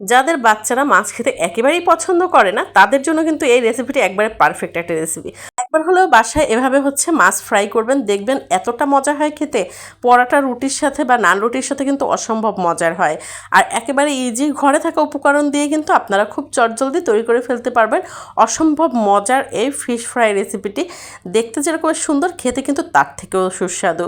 যাদের বাচ্চারা মাছ খেতে একেবারেই পছন্দ করে না, তাদের জন্য কিন্তু এই রেসিপিটি একবারে পারফেক্ট একটা রেসিপি একবার হলেও বাসায় এভাবে হচ্ছে মাছ ফ্রাই করবেন। দেখবেন এতটা মজা হয় খেতে। পরাটা, রুটির সাথে বা নান রুটির সাথে কিন্তু অসম্ভব মজার হয়। আর একেবারে ইজি ঘরে থাকা উপকরণ দিয়ে কিন্তু আপনারা খুব চটজলদি তৈরি করে ফেলতে পারবেন অসম্ভব মজার এই ফিশ ফ্রাই রেসিপিটি দেখতে যেরকম সুন্দর, খেতে কিন্তু তার থেকেও সুস্বাদু।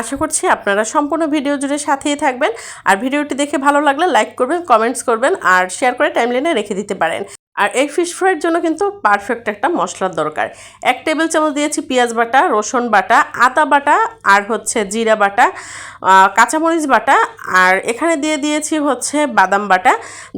আশা করছি আপনারা সম্পূর্ণ ভিডিও জুড়ে সাথেই থাকবেন। আর ভিডিওটি দেখে ভালো লাগলে লাইক করবেন কমেন্টস করবেন, আর শেয়ার করে টাইমলাইনে রেখে দিতে পারেন। আর এই ফিশ ফ্রাইয়ের জন্য কিন্তু পারফেক্ট একটা মশলার দরকার। এক টেবিল চামচ দিয়েছি পেঁয়াজ বাটা, রসুন বাটা, আদা বাটা আর হচ্ছে জিরা বাটা কাঁচামরিচ বাটা আর এখানে দিয়ে দিয়েছি হচ্ছে বাদাম বাটা।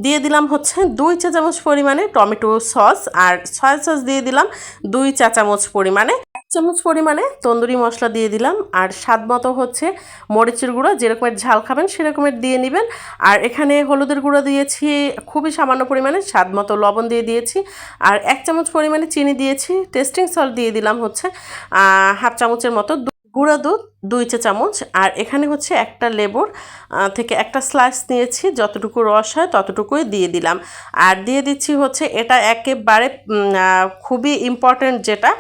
দিয়ে দিলাম হচ্ছে দুই চা চামচ পরিমাণে টমেটো সস আর সয়া সস দিয়ে দিলাম দুই চা চামচ পরিমাণে চামচ পরিমাণে তন্দুরি মশলা দিয়ে দিলাম। আর স্বাদ মতো হচ্ছে মরিচের গুঁড়ো যেরকমের ঝাল খাবেন সেরকমের দিয়ে নেবেন। আর এখানে হলুদের গুঁড়ো দিয়েছি, খুবই সামান্য পরিমাণে স্বাদ মতো লবণ দিয়ে দিয়েছি। আর এক চামচ পরিমাণে চিনি দিয়েছি, টেস্টিং সল্ট দিয়ে দিলাম হচ্ছে হাফ চামচের মতো গুঁড়া দুধ দুই চা চামচ, আর এখানে হচ্ছে একটা লেবুর থেকে একটা স্লাইস নিয়েছি, যতটুকু রস হয় ততটুকুই দিয়ে দিলাম। আর দিয়ে দিচ্ছি হচ্ছে এটা একেবারে খুবই ইম্পর্ট্যান্ট যেটা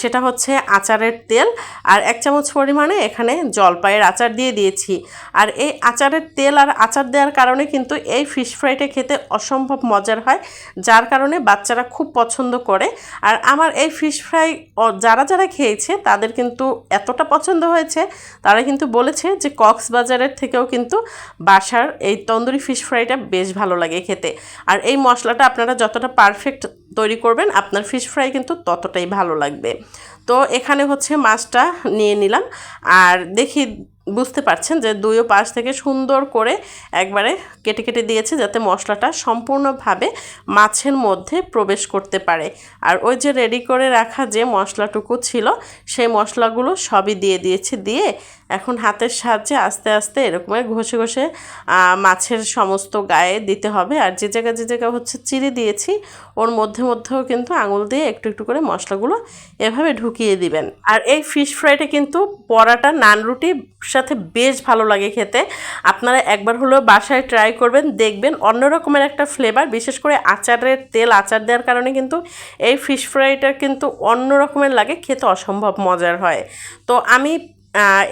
সেটা হচ্ছে আচারের তেল। আর এক চামচ পরিমাণে এখানে জলপাইয়ের আচার দিয়ে দিয়েছি। আর এই আচারের তেল আর আচার দেওয়ার কারণে কিন্তু এই ফিশ ফ্রাইটা খেতে অসম্ভব মজার হয়, যার কারণে বাচ্চারা খুব পছন্দ করে। আর আমার এই ফিশ ফ্রাই যারা যারা খেয়েছে তাদের কিন্তু এতটা পছন্দ হয়েছে তারা কিন্তু বলেছে যে কক্সবাজারের থেকেও কিন্তু বাসার এই তন্দুরি ফিশ ফ্রাইটা বেশ ভালো লাগে খেতে। আর এই মশলাটা আপনারা যতটা পারফেক্ট তৈরি করবেন, আপনার ফিশ ফ্রাই কিন্তু ততটাই ভালো লাগবে। তো এখানে হচ্ছে মাছটা নিয়ে নিলাম। আর দেখি, বুঝতে পারছেন যে দুইও পাশ থেকে সুন্দর করে একবারে কেটে কেটে দিয়েছে যাতে মশলাটা সম্পূর্ণভাবে মাছের মধ্যে প্রবেশ করতে পারে। আর ওই যে রেডি করে রাখা যে মশলাটুকু ছিল, সেই মশলাগুলো সবই দিয়ে দিয়েছি। দিয়ে এখন হাতের সাহায্যে আস্তে আস্তে এরকমের ঘষে ঘষে মাছের সমস্ত গায়ে দিতে হবে। আর যে জায়গা যে জায়গা হচ্ছে চিড়ে দিয়েছি, ওর মধ্যে মধ্যেও কিন্তু আঙুল দিয়ে একটু একটু করে মশলাগুলো এভাবে ঢুকিয়ে দিবেন। আর এই ফিশ ফ্রাইটা কিন্তু পরাটা নান রুটির সাথে বেশ ভালো লাগে খেতে। আপনারা একবার হলেও বাসায় ট্রাই করবেন, দেখবেন অন্য রকমের একটা ফ্লেভার বিশেষ করে আচারের তেল, আচার দেওয়ার কারণে কিন্তু এই ফিশ ফ্রাইটা কিন্তু অন্য রকমের লাগে, খেতে অসম্ভব মজার হয়। তো আমি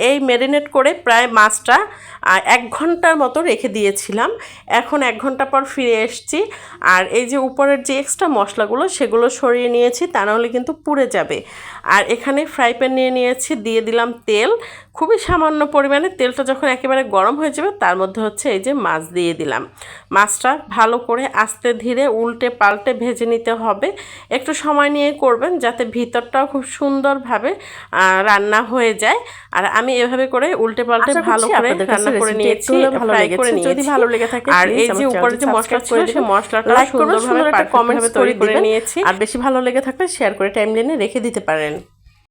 এই ম্যারিনেট করে প্রায় মাছটা এক ঘণ্টার মতো রেখে দিয়েছিলাম। এখন এক ঘণ্টা পর ফিরে এসেছি। আর এই যে উপরের যে এক্সট্রা মশলাগুলো, সেগুলো সরিয়ে নিয়েছি, তা নাহলে কিন্তু পুড়ে যাবে। আর এখানে ফ্রাই প্যান নিয়ে নিয়েছি, দিয়ে দিলাম তেল। খুবই সামান্য পরিমাণে, তেলটা যখন একেবারে গরম হয়ে যাবে, তার মধ্যে হচ্ছে এই যে মাছ দিয়ে দিলাম। মাছটা ভালো করে আস্তে ধীরে উল্টে পাল্টে ভেজে নিতে হবে। একটু সময় নিয়ে করবেন, যাতে ভিতরটাও খুব সুন্দরভাবে রান্না হয়ে যায়। আর আমি এভাবে করে উল্টে পাল্টে ভালো করে রান্না করে নিয়েছি ভালো ফ্রাই লেগেছে। করে যদি ভালো লেগে থাকে আর এই যে উপরে যে মশলা ছিল সেই মশলাটা সুন্দরভাবে সুন্দর একটা perfect ভাবে করে তৈরি করে। নিয়েছি আর বেশি ভালো লেগে থাকলে শেয়ার করে টাইম লেনে রেখে দিতে পারেন